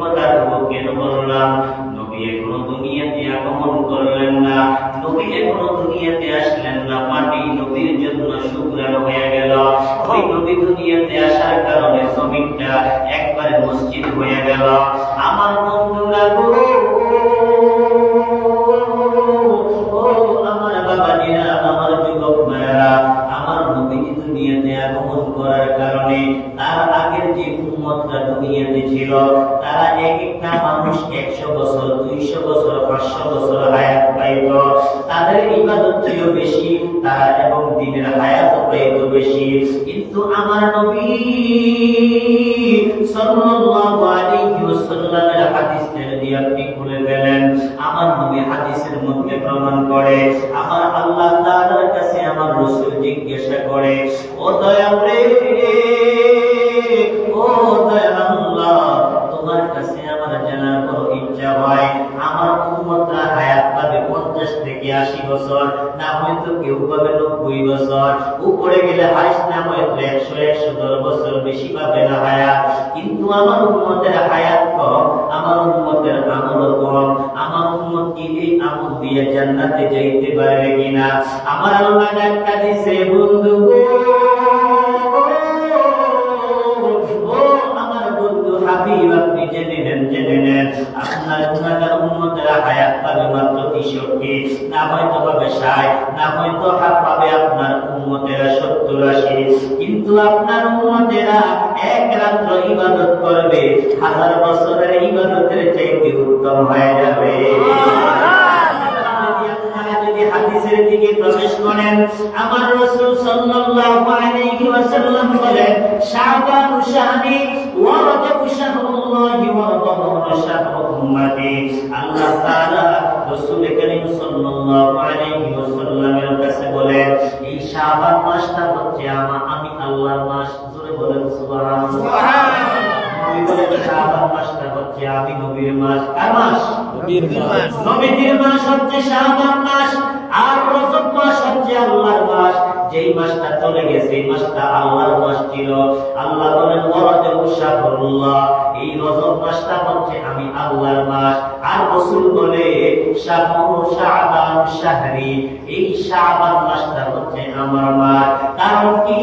কথাগুলো কেন বললাম নবী এখনও দুনিয়াতে আগমন করলেন না। নবী এখনও দুনিয়াতে আসলেন না। মাটি নবীর জন্য শুকরান হয়ে গেল। ওই নবী দুনিয়াতে আসার কারণে জমিনটা একবারে মসজিদ হয়ে গেল। আমার বন্ধুরা গো তার আগের যে উম্মতরা দুনিয়াতে ছিল, তারা এক একটা মানুষ একশো বছর, দুইশো বছর, পাঁচশো বছর হায়াত পাইত। তাদের ইবাদত ছিল বেশি, তারা এবং দিনের হায়াত পাইত বেশি। কিন্তু আমার নবী সাল্লাল্লাহু আলাইহি ওয়াসাল্লামের হাদিসটা যদি আপনি খুলে ফেলেন, আমার নবী হাদিসের মধ্যে প্রমাণ করে, আমার আল্লাহ তাআলার কাছে আমার রাসূল জিজ্ঞাসা করে, ও দয়াল রে ও দয়াল তোমার কাছে আমার জানার বড় ইচ্ছা হয়? আমার উম্মতরা হায়াত পাবে 50 থেকে 80 বছর, না হয়তো কেউ পাবে 90 বছর। উপরে গেলে হাইস না হয়তো 100 110 বছর বেশি পাবে না হায়াত। কিন্তু আমার উম্মতের হায়াত কম, আমার উম্মতের আমল কম। আমার উম্মত কি এই আমল দিয়ে জান্নাতে যাইতে পারবে কিনা? আমার আল্লাহ ডাক্তার দিছে, বন্ধু ষাট না হয়তো পাবে আপনার উন্মতেরা সত্তর আশি, কিন্তু আপনার উন্মতেরা এক রাত্র ইবাদত করবে, হাজার বছরের ইবাদতের চাইতে উত্তম হয়ে যাবে। প্রবেশ করেন, আমার রাসূল সাল্লাল্লাহু আলাইহি ওয়াসাল্লাম বলেন, শাবান শাহরি ওয়া শাহরুল্লাহি ওয়া রমাদান শাহরু উম্মতি আল্লাহ তাআলা রাসূল করিম সাল্লাল্লাহু আলাইহি ওয়াসাল্লামের কাছে বলেন এই শাবান মাসটা হচ্ছে আমা- আমি আল্লাহর মাস। জোরে বলেন সুবহানাল্লাহ। নবী বলেন শাবান মাসটা হচ্ছে আমি নবীর মাস। কার মাস? নবীর মাস। নবীর মাস হচ্ছে শাবান মাস আর রজব মাস হচ্ছে আল্লাহর মাস। যেই মাসটা চলে গেছে, এই মাসটা আল্লাহর মাস ছিল। আল্লাহ বলেন ওয়ারাজাব শাহরুল্লাহ এই রজব মাসটা হচ্ছে আমি আল্লাহর মাস। আর রাসূল বলে শাহরু শাবান শাহরি। এই শাবান মাসটা হচ্ছে আমার মাস। কারণ কি?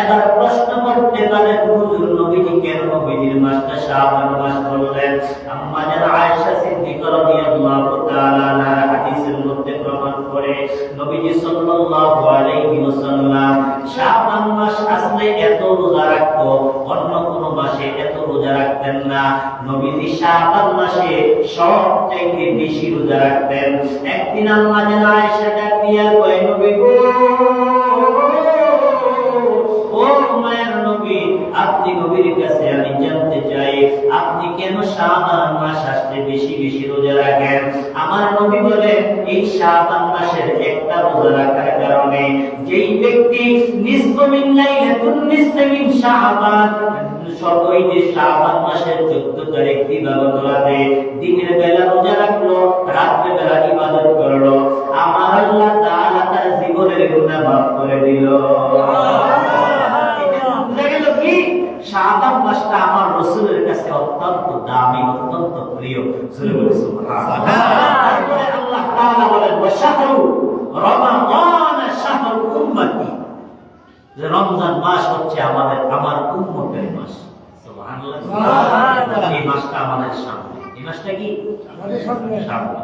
এবার প্রশ্ন করতে পারেন হুজুর নবীজি কেন নবীজির মাসটা শাবান মাস বললেন? আম্মা যারা আয়েশা সিদ্দিকা রাদিয়াল্লাহু তাআলা করে নবীজি সাল্লাল্লাহু আলাইহি ওয়াসাল্লাম, শাবান মাস আসলে এত রোজা রাখতো, অন্য কোন মাসে এত রোজা রাখতেন না। নবীজি শাবান মাসে সবথেকে বেশি রোজা রাখতেন। একদিন আম্মা যারা আয়েশা ডাক কয়, নবী গো, ও মায়ের নবী, আপনি নবীর কাছে আমি জানতে চাই, আপনি কেন শাবান মাস আসলে বেশি বেশি রোজা রাখেন? আমার নবী বলে এই শাবান মাসের একটা রোজা রাখার কারণে যেই ব্যক্তি নিসফ মিন লাইলাতুন নিসফ মিন শাবান সবই যে শাবান মাসের 14 তারিখ দিবাগত রাতে দিনের বেলা রোজা রাখল রাত্রে বেলা ইবাদত করল আমার আল্লাহ তাআলা তার জীবনের গুনাহ মাফ করে দিল। বুঝা গেল কি? মাসটা আমার রসুলের কাছে অত্যন্ত দামি অত্যন্ত প্রিয়। জোরে বলি সুবহানাল্লাহ। আল্লাহ তাআলা বলেন ওয়াশাহরু রমাদান শাহরু উম্মতি। যে রমজান মাস হচ্ছে আমাদের আমার উম্মতের মাস। সুবহানাল্লাহ। এই মাসটা আমাদের সামনে। এই মাসটা কি? সামনে।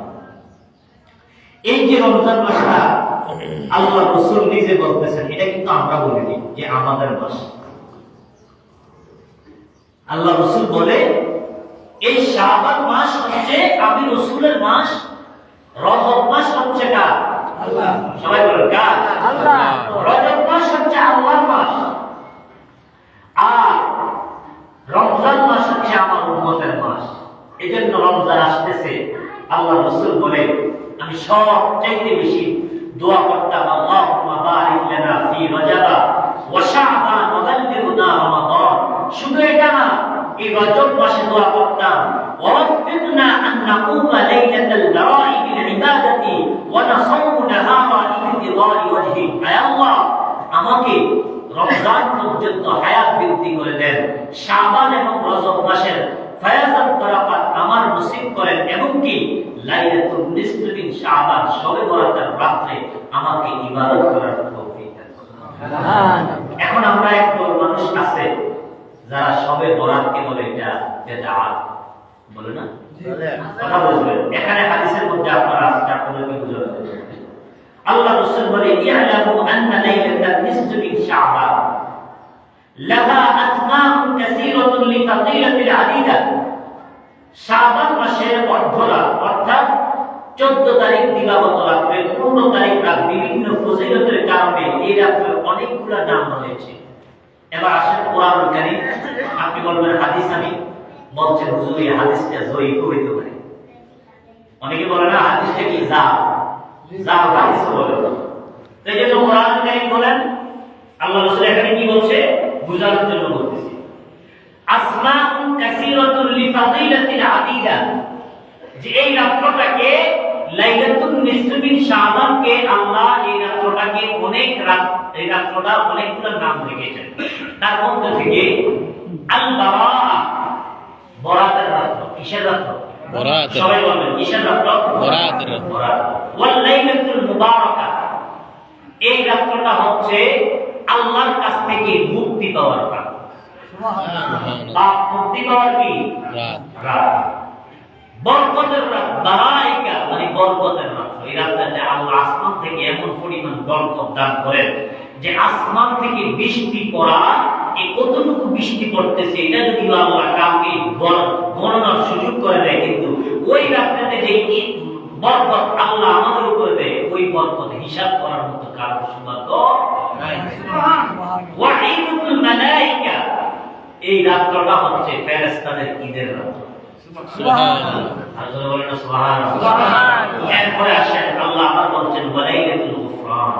এই যে রমজান মাসটা আল্লাহ রসুল নিজে বলতেছেন এটা কিন্তু আমরা বলিনি যে আমাদের মাস। আল্লাহ রসুল বলে এই শাবান মাস হচ্ছে আমি রসুলের মাস রজব মাস হচ্ছে কার? সবাই বলেন কার? রজব মাস হচ্ছে আল্লাহর মাস। আর রমজান মাস হচ্ছে আমার উম্মতের মাস। এই জন্য রমজান আসতেছে। আল্লাহ রসুল বলে আমি সব চাইতে বেশি দোয়া করতাম আল্লাহুম্মা বারিক লানা ফি রজাবা ওয়া শাবান ওয়া বাল্লিগনা রমাদান। শুধু এটা না এই রজব মাসে দোয়া করতাম লিইবতিদারি ওয়াজহি। আমাকে রমজান রমজান পর্যন্ত হায়াত বৃদ্ধি করে দেন। শাবান এবং রজব মাসের ফায়াজাত বরাকাত আমার নসিব করেন এবং কি লাইলাতুল নিসফ শাবান শবে বরাতের রাতে আমাকে ইবাদত করার তৌফিক দেন। এখন আমরা একদল মানুষ আছে যারা সবে বরাতকে বলে এটা বেদাত বলে না? কথা বলবেন এখানে হাদিসের মধ্যে আপনারা আজকে আপনাদেরকে। আল্লাহ রাসূল বলে ইয়ালামু আন্না লাইলাতাল নিসফ মিন শাবান। লাহা আসমাউন কাসীরাতুন লিফাদিলাতিল আদিদা। শাবান মাসের অর্ধরাত অর্থাৎ চোদ্দ তারিখ দিবাগত রাত্রে পনেরো তারিখ রাত বিভিন্ন ফজিলতের কারণে এই রাত্রে অনেকগুলো নাম রয়েছে। এবার আসেন কোরআন কারীম। আপনি বলবেন, হাদিস আমি বলছেন হুজুর, এই হাদিসটা জয়ীফ হইতে পারে। অনেকে বলে, না, হাদিসটা কি যা যা হাদিস বলে। এই জন্য কোরআন কারীম বলেন, আল্লাহ রাসূল এখানে কি বলছে? বুঝানোর জন্য বলতেছি। আসমাউন কাসীরাতুন লিফাদিলাতিল আদিদা যে এই রাত্রটাকে লাইলাতুল মিন শাবানকে আল্লাহ এই রাত্রটাকে অনেক রাত এই রাত্রটা অনেকগুলো নাম রেখেছেন। তার মধ্যে থেকে আল বারাআ বরাতের রাত্র। কিসের রাত্র? বরাতের। সবাই বলবেন কিসের বরাতের বরাত। ওয়াল লাইলাতুল মুবারাকা এই রাত্রটা হচ্ছে আল্লাহর কাছ থেকে মুক্তি পাওয়ার রাত। মুক্তি পাওয়ার কি? রাত। রাত। বরকতের রাত বারাইকা মানে বরকতের রাত। এই রাতটাতে আল্লাহ আসমান থেকে এমন পরিমাণ বরকত দান করেন যে আসমান থেকে বৃষ্টি পড়া এই কতটুকু বৃষ্টি পড়তেছে এটা যদি আল্লাহ কাউকে গণ- গণনার সুযোগ করে দেয় কিন্তু ওই রাতটাতে যে বরকত আল্লাহ আমাদের উপরে দেয় ওই বরকত হিসাব করার মতো কারণ সৌভাগ্য এই রাত্রটা হচ্ছে ফেরেশতাদের ঈদের রাত্র সুবহানাল্লাহ। আল্লাহ বলেন না সুবহানাল্লাহ সুবহানাল্লাহ। এরপরে আসেন আল্লাহ আবার বলছেন ওয়ালাইলাতুল গুফরান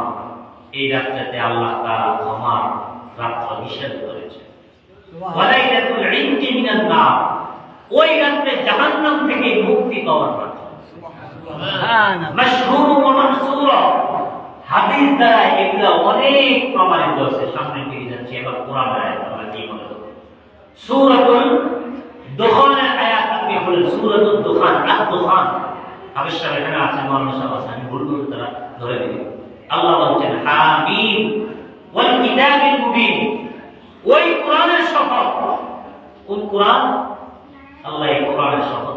এই রাত্রিতে আল্লাহ তাআলা ক্ষমার রাত্র নিষেধ করেছেন। ওয়ালাইলাতুল ইনকি মিনান নার। ওই রাত্রে জাহান্নাম থেকে মুক্তি পাওয়ার রাত্র মাশহুর ওয়া মানসুর হাদিস দ্বারা এগুলো অনেক প্রমাণিত আছে। সামনে দিকে যাচ্ছে এবার কোরআন আয়াত আমরা কি মনে করব সূরাতুল দুখানের আপনি বলেন সূরাতুল দুখান আত দুখান এখানে আছে মাওলানা সাহেব আমি ভুল করে তারা ধরে দিই আল্লাহ বলছেন হামিম ওয়াল কিতাবিল মুবিন। ওই কোরআনের শপথ। কোন কোরআন? আল্লাহ এই কোরআনের শপথ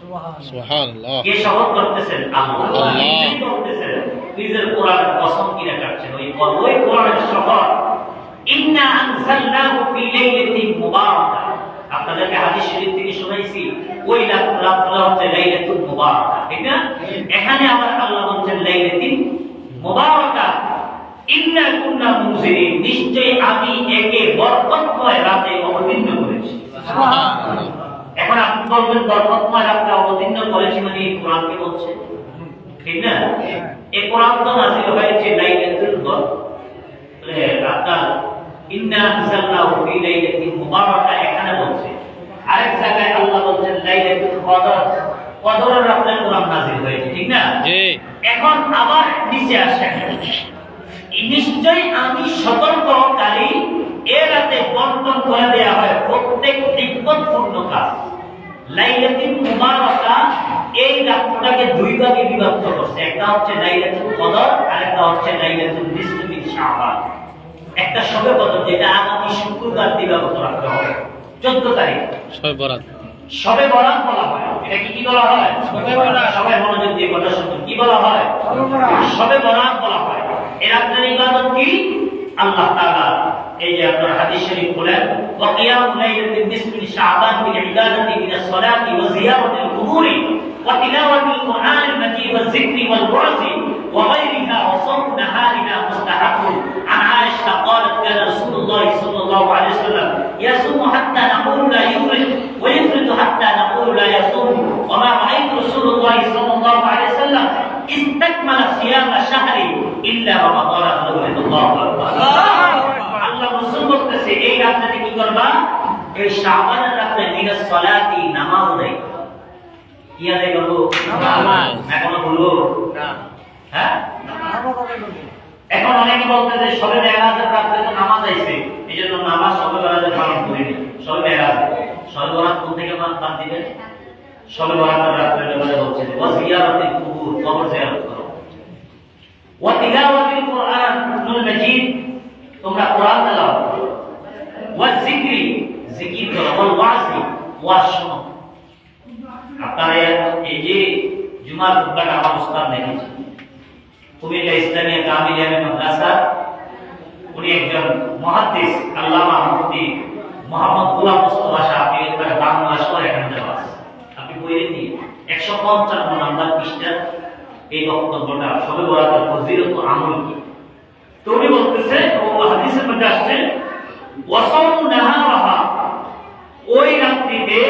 সুবহানাল্লাহ। কে শপথ করতেছেন? আল্লাহ। আল্লাহ। করতেছেন? নিজের কোরআনের কসম কিনে কাটছেন। ওই ওই কোরআনের শপথ। ইন্না আনজালনাহু ফি লাইলাতিন মুবারাকা। আপনাদেরকে হাদিস শরীফ থেকে শুনাইছি ওই রাতটা হচ্ছে লাইলাতুল মুবারাকা ঠিক না? এখানে আবার আল্লাহ বলছেন লাইলাতিন মুবারাকা। ইন্না কুন্না মুনজিরিন নিশ্চয়ই আমি একে বরকতময় রাতে অবতীর্ণ করেছি। এখন আপনি বলবেন বরকতময় রাতে অবতীর্ণ করেছি মানে এই কোরআনকে বলছে? ঠিক না? এই কোরআন তো নাজিল হয়েছে লাইলাতুল বদর এ, আপনার ইন্না আনজালনাহু ফি লাইলাতিন মুবারাকা এখানে বলছে। আরেক জায়গায় আল্লাহ বলছেন লাইলাতুল কদর। কদরের রাতে কোরআন নাজিল হয়েছে ঠিক না? জি। এখন আবার নিচে আসেন নিশ্চয়ই আমি সতর্ককারী এ রাতে বন্টন করে দেয়া হয় প্রত্যেক বিপদপূর্ণ কাজ। লাইলাতুল মুবারাকা এই রাতটাকে দুই ভাগে বিভক্ত করছে। একটা হচ্ছে লাইলাতুল কদর আর একটা হচ্ছে লাইলাতুল নিসফ শাবান একটা সবে কদর যেটা আগামী শুক্রবার দিবাগত রাখতে হবে। 14 তারিখ ছয় বরাত সবে বরাত বলা হয় এটা কি কি বলা হয় শবে বরাত। সবাই মনোযোগ দিয়ে কথা শুনুন কি বলা হয় শবে বরাত। সবে বরাত বলা হয় এর আপনার ইবাদত কি আল্লাহ তাআলা এই যে আপনার হাদিস শরীফ বলেন ওয়া কিয়ামু লাইলাতিন নিসফি শাবান বিল ইবাদাতি মিন as-সালাতি ওয়া জিয়ারাতিল কুবুরি ওয়া তিলাওয়াতিল কুরআনিল মাজিদ ওয়া যিকরি ওয়াল ওয়াজি وغيرها وصوم نهارنا مستحب عن عائشة قالت كان رسول الله صلى الله عليه وسلم يصوم حتى نقول لا يفرط ويفرط حتى نقول لا يصوم وما رأيت رسول الله صلى الله عليه وسلم استكمل صيام شهر إلا رمضان أنه الله أكبر আল্লাহ রসুল বলতেছে এই রাত্রে কি করবা এই শাবানের রাত্রে মিনাস সালাতি নামাজ আদায় কি আদায় করবো নামাজ। এখনো বলবো হ্যাঁ এখন অনেকে বলতে যে সবে মেয়েরাজের রাত্রে তো নামাজ আইছে। এই জন্য নামাজ সবে মেয়েরাজের পালন করিনি। সবে মেয়েরাজ। সবে বরাত কোন থেকে বাদ বাদ দিবেন সবে বরাতের রাত্রে ব্যাপারে বলছে যে ওয়াজিয়ারাতিল কুবুর, কবর জিয়ারত করো। ওয়া তিলাওয়াতিল কুরআন নুল মাজিদ, তোমরা কোরআন তেলাওয়াত করো। ওয়া যিকরি জিকির করো। ওয়াল ওয়াজি ওয়াজ শোনো আপনারা এই যে জুমার খুতবাটা আমার উস্তাদ দেখেছি কুমিল্লা ইসলামিয়া কামিলিয়া মাদ্রাসা, উনি একজন মহাদ্দিস, আল্লামা মুফতি মোহাম্মদ গোলাম মুস্তফা শাহ, আপনি এবারে বাংলা এখানে দেওয়া আপনি বইয়ে নিয়ে একশো পঞ্চান্ন নাম্বার পৃষ্ঠা এই বক্তব্যটা, সবে বরাতের ফজিলত আমল কি? তো উনি বলতেছে, ও হাদিসের মধ্যে আসছে, ওয়াসাম নাহারাহা ওই রাত্রিতে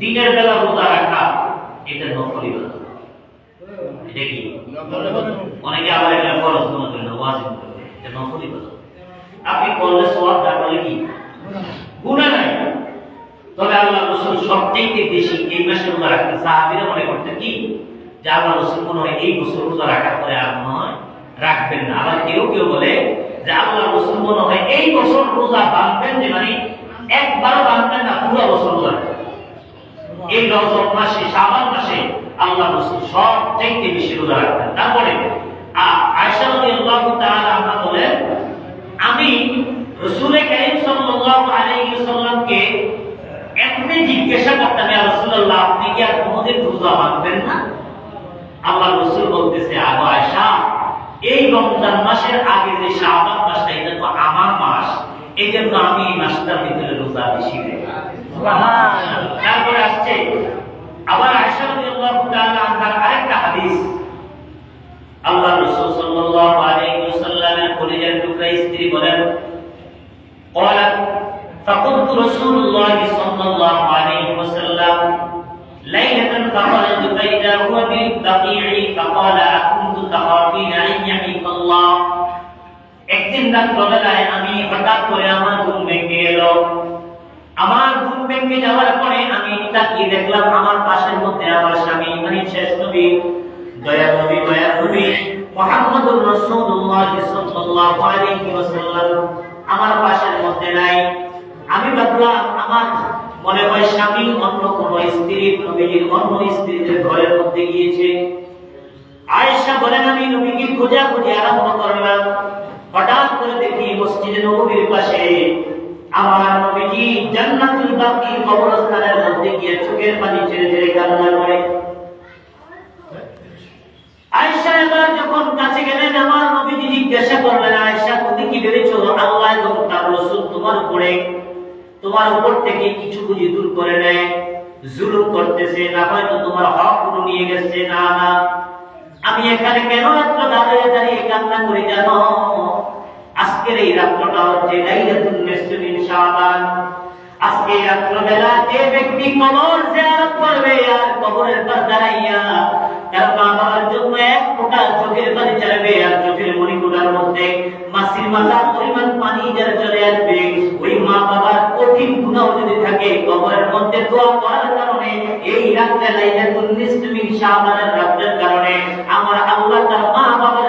দিনের বেলা রোজা রাখা, এটা নফল ইবাদত। অনেকে আবার এটা ফরজ মনে করেন ওয়াজিব মনে করেন এটা নফল ইবাদত। আপনি করলে সওয়াব না করলে কি? গুনাহ নাই। তবে আল্লাহ রাসূল সবচেয়ে বেশি এই মাসে রোজা রাখতেন। সাহাবীরা মনে করতেন কি? যে আল্লাহ রাসূল মনে হয় এই বছর রোজা রাখার পরে আর হয় রাখবেন না। আবার কেউ কেউ বলে যে আল্লাহ রাসূল মনে হয় এই বছর রোজা বাঁধবেন যে মানে একবারও বাঁধবেন না পুরো বছর রোজা। এই রজব মাসে শাবান মাসে আল্লাহ রাসূল সব থেকে বেশি রোজা রাখতেন। তারপরে আ- আয়েশা রাদিয়াল্লাহু তাআলা আমরা বলেন আমি রাসূল কারীম সাল্লাল্লাহু আলাইহি ওয়াসাল্লামকে এমনি জিজ্ঞাসা করতাম ইয়া রাসূলুল্লাহ আপনি কি আর কোনোদিন রোজা রাখবেন না? আল্লাহ রাসূল বলতেছে আগো আয়েশা এই রমজান মাসের আগে যে শাবান মাসটা এটা তো আমার মাস। এই জন্য আমি এই মাসটার ভিতরে রোজা বেশি তারপরে আসছে আবার আয়েশা রাদিয়াল্লাহু তাআলা আনহার আরেকটা হাদিস আল্লাহ রাসূল সাল্লাল্লাহু আলাইহি ওয়াসাল্লামের কলিজার টুকরা স্ত্রী বলেন قالت فقلت رسول الله صلى الله عليه وسلم ليلة فخرج فإذا هو بالبقيع فقال أكنت تخافين أن يحيف الله একদিন রাত্রবেলায় আমি হঠাৎ করে আমার ঘুম ভেঙে এলো আমার ঘুম ভেঙে যাওয়ার পরে আমি তাকিয়ে দেখলাম আমার পাশের মধ্যে আমার স্বামী মানে শেষ নবী। দয়া নবী দয়া নবী। মুহাম্মদুর রাসূলুল্লাহ সাল্লাল্লাহু আলাইহি ওয়াসাল্লাম আমার পাশের মধ্যে নাই। আমি ভাবলাম, আমার মনে হয় স্বামী অন্য কোন স্ত্রী নবীর অন্য স্ত্রীদের ঘরের মধ্যে গিয়েছে। আয়েশা বলেন, আমি নবীকে খোঁজা খুঁজে আরম্ভ করলাম। হঠাৎ করে দেখি মসজিদে নবীর পাশে আমার নবীজি জান্নাতুল বাকি কবরস্থানের মধ্যে গিয়ে চোখের পানি ছেড়ে ছেড়ে কান্না করে। আয়েশা এবার যখন কাছে গেলেন, আমার নবীজি জিজ্ঞাসা করলেন, আয়েশা, তুমি কি ভেবেছো আল্লাহ এবং তার রাসূল তোমার উপরে, তোমার উপর থেকে কিছু বুঝি দূর করে নেয়, জুলুম করতেছে, না হয়তো তোমার হক নিয়ে গেছে, না না। আমি এখানে কেন রাত্র দাঁড়িয়ে দাঁড়িয়ে কান্না করি জানো? আজকের এই রাত্রটা হচ্ছে লাইলাতুন নিসফি মিন শাবান আজকে রাত্রবেলা যে ব্যক্তি কবর জিয়ারত করবে আর কবরের পর দাঁড়াইয়া তার বাবার জন্য এক ফোঁটা চোখের পানি চালাবে আর চোখের মণিকুটার মধ্যে মাসির মাথা পরিমাণ পানি যারা চলে আসবে। ওই মা বাবার কঠিন গুণাও যদি থাকে, কবরের মধ্যে দোয়া করার কারণে এই রাত্রে লাইলাতুন নিসফি মিন শাবানের রাত্রের কারণে আমার আল্লাহ তার মা বাবার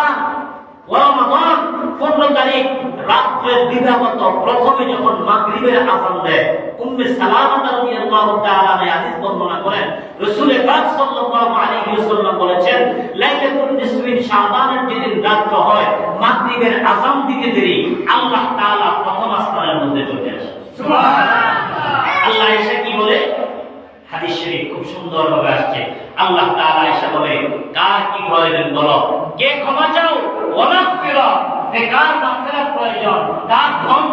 রমাদান পনেরো তারিখ রাত্রে দ্বিধাগত প্রথমে যখন মাগরিবের আজান দেয় উম্মে সালামা রাদিয়াল্লাহু তাআলা হাদিস বর্ণনা করেন। রাসূল পাক সাল্লাল্লাহু আলাইহি ওয়াসাল্লাম বলেছেন লাইলাতুল নিসফিন শাবানের যেদিন রাত্র হয় মাগরিবের আজান দিতে দেরি আল্লাহ তাআলা প্রথম আসমানের মধ্যে চলে আসে। সুবহানাল্লাহ। আল্লাহ এসে কি বলে? হাদিস শরীফ খুব সুন্দর ভাবে আসছে। আল্লাহ তাআলা এসে বলে কার কি প্রয়োজন বলো? কে ক্ষমা চাও? ওয়ানাফিরা কে কার মাগফিরাত প্রয়োজন তার ধন